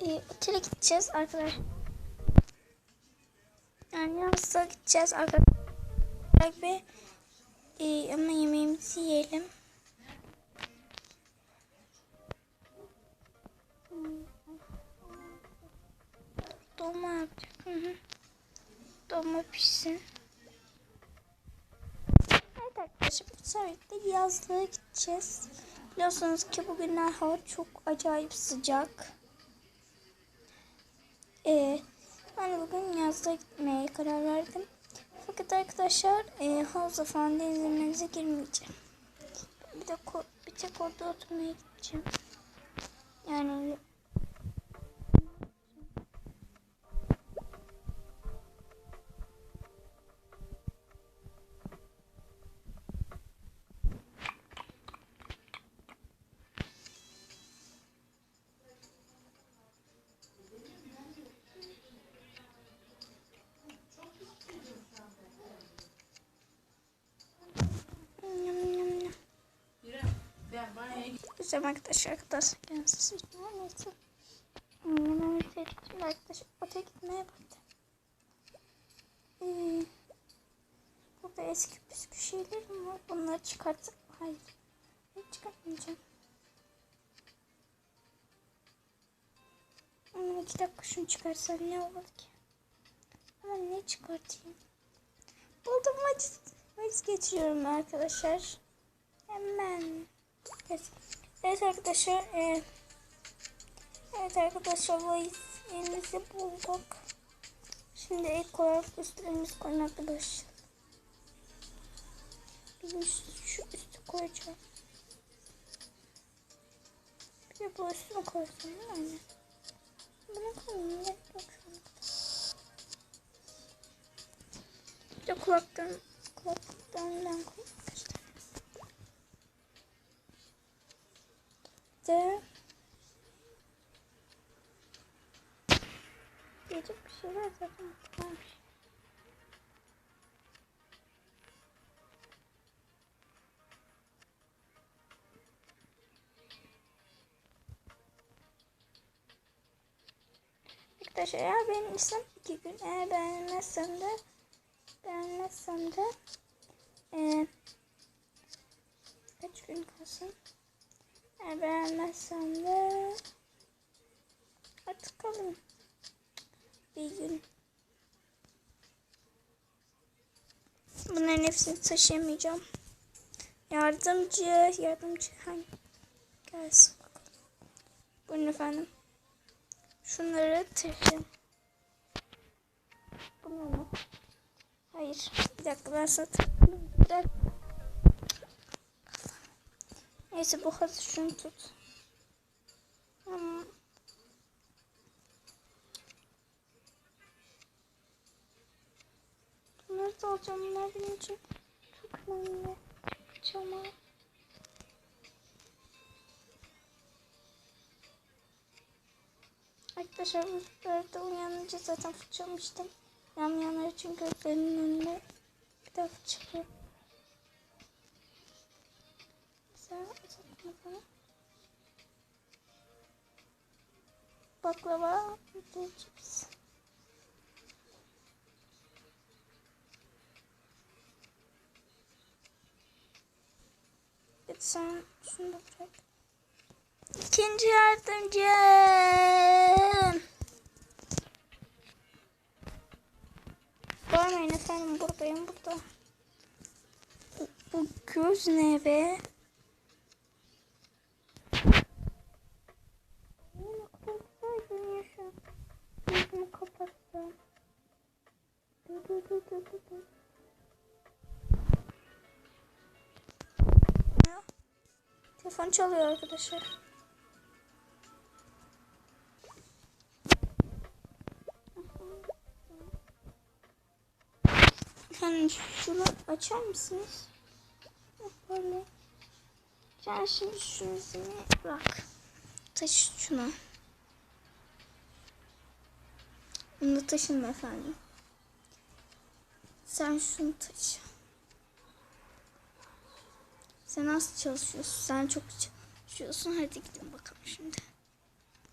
e, otele gideceğiz arkadaşlar. Yani yazda gideceğiz arkadaşlar ve e, ama yemeğimizi yiyelim. Dolma yapacak. Hı hı. Dolma pişsin. Evet arkadaşlar bu yazlığa gideceğiz. Biliyorsunuz ki bugünler hava çok acayip sıcak. Ee, ben bugün yazlığa gitmeye karar verdim. Fakat arkadaşlar e, havuzda falan denizlemenize girmeyeceğim. Bir de bir tek orada oturmaya gideceğim. Yani Güzel arkadaşlar arkadaşlar kendisi içmeye neyse. Hemen otele gittim arkadaşlar. Otele gitmeye baktım. Ee, burada eski püskü şeylerim var. Bunları çıkartıp hayır. Hiç çıkartmayacağım. Ama iki dakika şunu çıkarsam ne olur ki? Ama ne çıkartayım? Buldum valiz. Valiz geçiriyorum arkadaşlar. Hemen. Evet, evet arkadaşlar. E, evet arkadaşlar valizimizi bulduk. Şimdi ilk olarak üstlerimizi koymakla başlayalım. Bir üst, şu üstü koyacağım. Bir de bu üstünü koysam yani. Bunu koyayım. Gerek yok şu kadar. Bir de kulaktan, kulaktan koyayım de Yiyecek bir şeyler zaten varmış. Arkadaşlar eğer beğenirsem iki gün eğer beğenmezsem de beğenmezsem de kaç gün kalsın? Eğer beğenmezsem de artık kalın. Bir gün. Bunların hepsini taşıyamayacağım. Yardımcı, yardımcı hangi? Gelsin bakalım. Efendim. Şunları taşıyın. Bunu mu? Hayır. Bir dakika ben satayım. Bir dakika. Neyse bu hazır şunu tut. Hmm. Bunları da alacağım. Bunlar benim için çok önemli. Çama. Arkadaşlar bu sefer uyanınca zaten fırçalamıştım. Yanmayanlar için gözlerimin önüne bir daha fırçalıyorum. Baklava, de cips. Evet sen şunu bırak. İkinci yardımcı. Görmeyin efendim buradayım burada. Bu, bu göz ne be? Ne kadar güzel görünüyor şu an. Gözümü kapattım. Dur dur dur dur dur. dur. Ya, Telefon çalıyor arkadaşlar. Efendim şunu açar mısınız? Böyle. Sen şimdi şunu bırak. Taşı şunu. Bunu taşın efendim. Sen şunu taşı. Sen az çalışıyorsun. Sen çok çalışıyorsun. Hadi gidelim bakalım şimdi.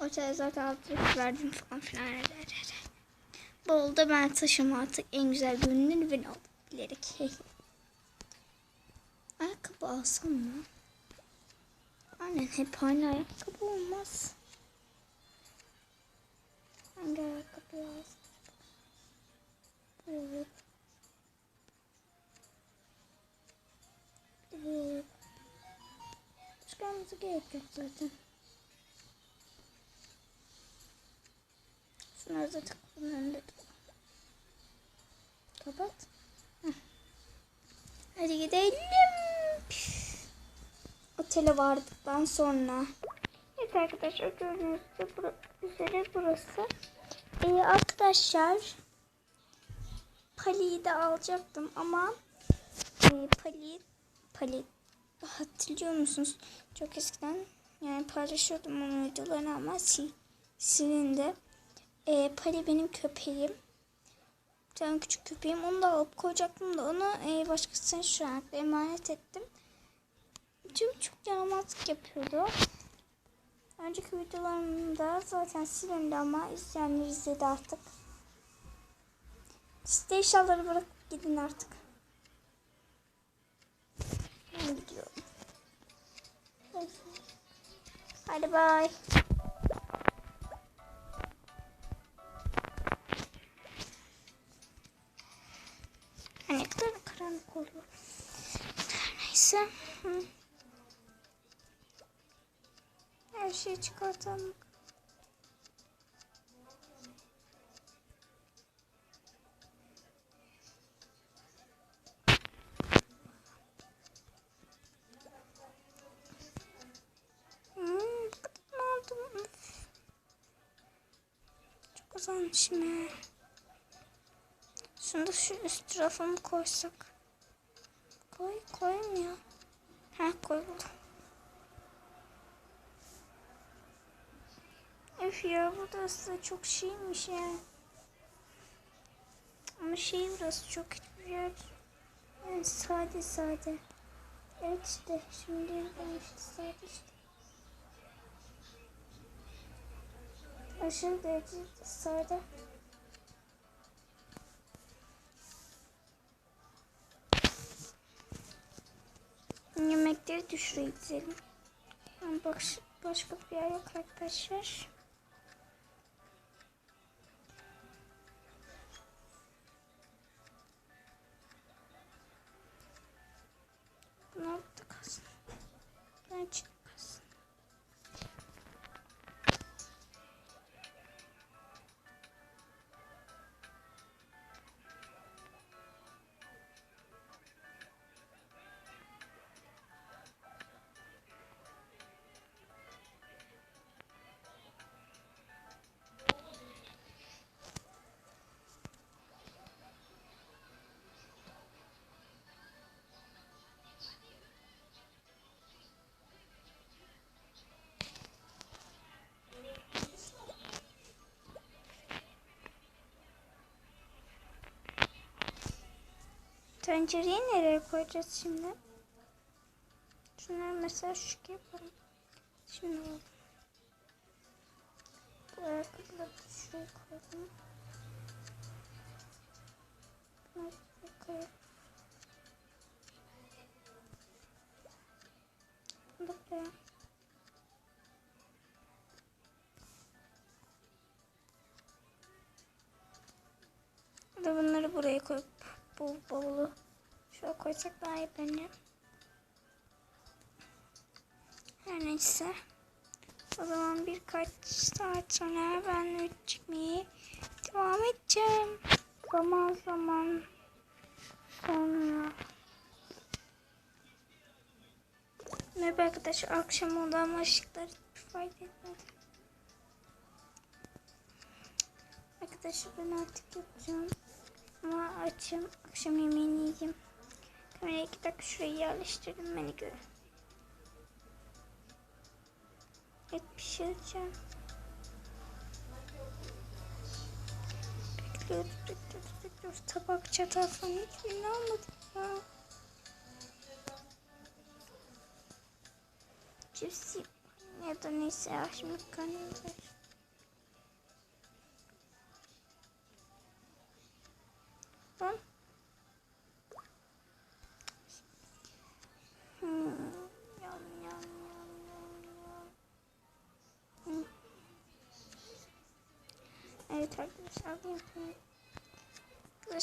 Ortaya zaten altlık verdim falan filan. Bu oldu ben taşıma artık en güzel görünür ben oldum bilerek. ayakkabı alsam mı? Aynen hep aynı ayakkabı olmaz. Hangi ayakkabı lazım? Zaten. Şunları da takımın önünde. Kapat. Heh. Hadi gidelim. Otele vardıktan sonra. Evet arkadaşlar gördüğünüz üzere burası. Ee, arkadaşlar Pali'yi de alacaktım ama e, Pali Pali hatırlıyor musunuz? Çok eskiden yani paylaşıyordum onun videolarını ama sil, silindi. E, Pali benim köpeğim. Bir küçük köpeğim. Onu da alıp koyacaktım da onu e, başkasına şu an emanet ettim. Çünkü çok yaramazlık yapıyordu. Önceki videolarımda zaten silindi ama izleyenler izledi artık. Siz eşyaları bırakıp gidin artık. Ben gidiyorum. Hadi bay. Ay, Ne kadar karanlık oluyor. Neyse. Hı. Şeyi çıkartalım. Hmm, azalmışım ya. Şunu şu üst tarafa mı koysak? Koy, koymuyor. Ha koyuldu. Üf ya burası da çok şeymiş ya. Ama şey burası çok yer. Yani sade sade. Evet işte şimdi ben işte sade işte. Aşırı derecede sade. Yemekleri. Yani baş, başka bir yer yok arkadaşlar. Tencereyi nereye koyacağız şimdi? Şunları mesela şu yapalım. Şimdi bak. Bu ayakkabıları da şuraya koyalım. Buraya koyalım. Bunu da buraya. De bunları buraya koyup bu bavulu şöyle koysak daha iyi bence. Her neyse. O zaman birkaç saat sonra ben video çekmeye devam edeceğim. Zaman zaman sonra. Merhaba arkadaşlar akşam oldu ama ışıklar hiçbir fayda etmedi. Arkadaşlar ben artık yapacağım. Ama açım. Akşam yemeğini yiyeyim. Kamerayı iki dakika şuraya yerleştirdim beni görün. Et pişireceğim. Bekliyoruz, bekliyoruz, bekliyoruz. Tabak, çatal falan hiçbirini almadım ya. Cips yiyeyim. ya da neyse şimdi karnım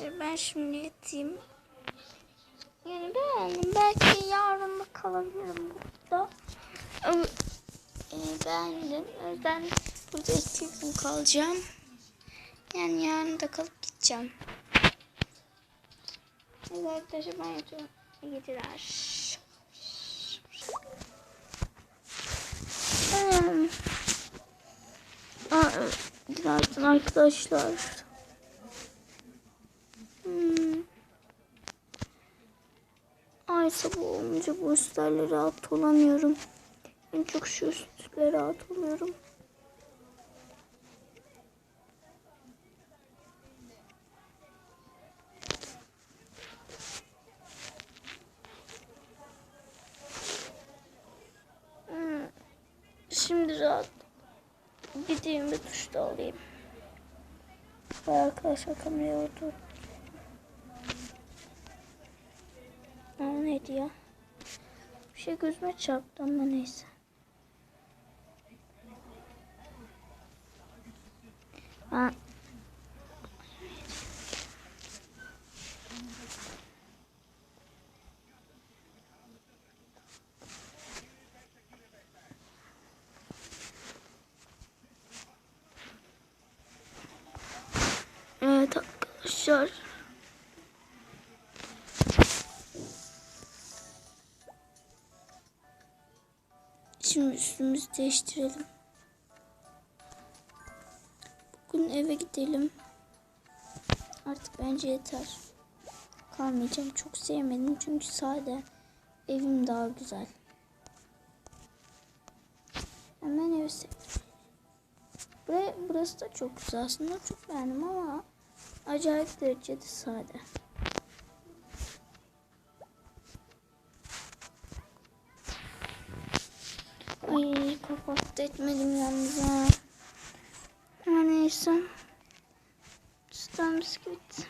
Arkadaşlar ben şimdi yatayım. Yani beğendim. Belki yarın da kalabilirim burada. Ama e, beğendim. O yüzden burada iki gün kalacağım. Yani yarın da kalıp gideceğim. Evet arkadaşlar ben yatıyorum. İyi geceler. Aa, günaydın arkadaşlar. Ay sabah olunca bu üstlerle rahat olamıyorum. En çok şu üstle rahat oluyorum. Hmm. Şimdi rahat. Gideyim bir duş da alayım. Arkadaşlar kamerayı orada. Aa neydi ya? Bir şey gözüme çarptı ama neyse. Aa. Evet arkadaşlar. Şimdi üstümüzü değiştirelim. Bugün eve gidelim. Artık bence yeter. Kalmayacağım. Çok sevmedim çünkü sade. Evim daha güzel. Hemen evi sevdim. Buraya, burası da çok güzel aslında. Çok beğendim ama acayip derecede sade. Kapattı etmedim yalnız. Ama neyse. Sütten bisküvit.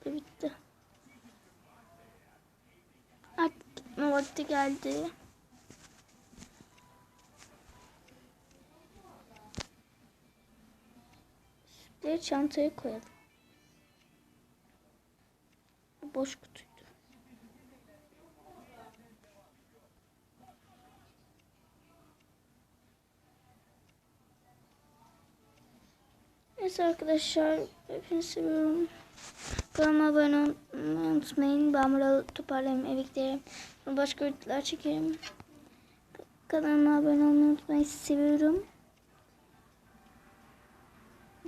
Tabii bitti. Artık gitme vakti geldi. Sütleri çantaya koyalım. Bu boş kutuydu. Neyse arkadaşlar hepinizi seviyorum. Kanalıma abone olmayı unutmayın. Ben toparlayayım eve giderim. Başka videolar çekerim. Kanalıma abone olmayı unutmayın. Seviyorum.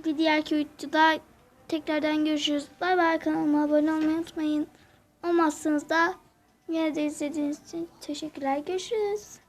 Bir diğerki videoda tekrardan görüşürüz. Bay bay kanalıma abone olmayı unutmayın. Olmazsanız da yine de izlediğiniz için teşekkürler. Görüşürüz.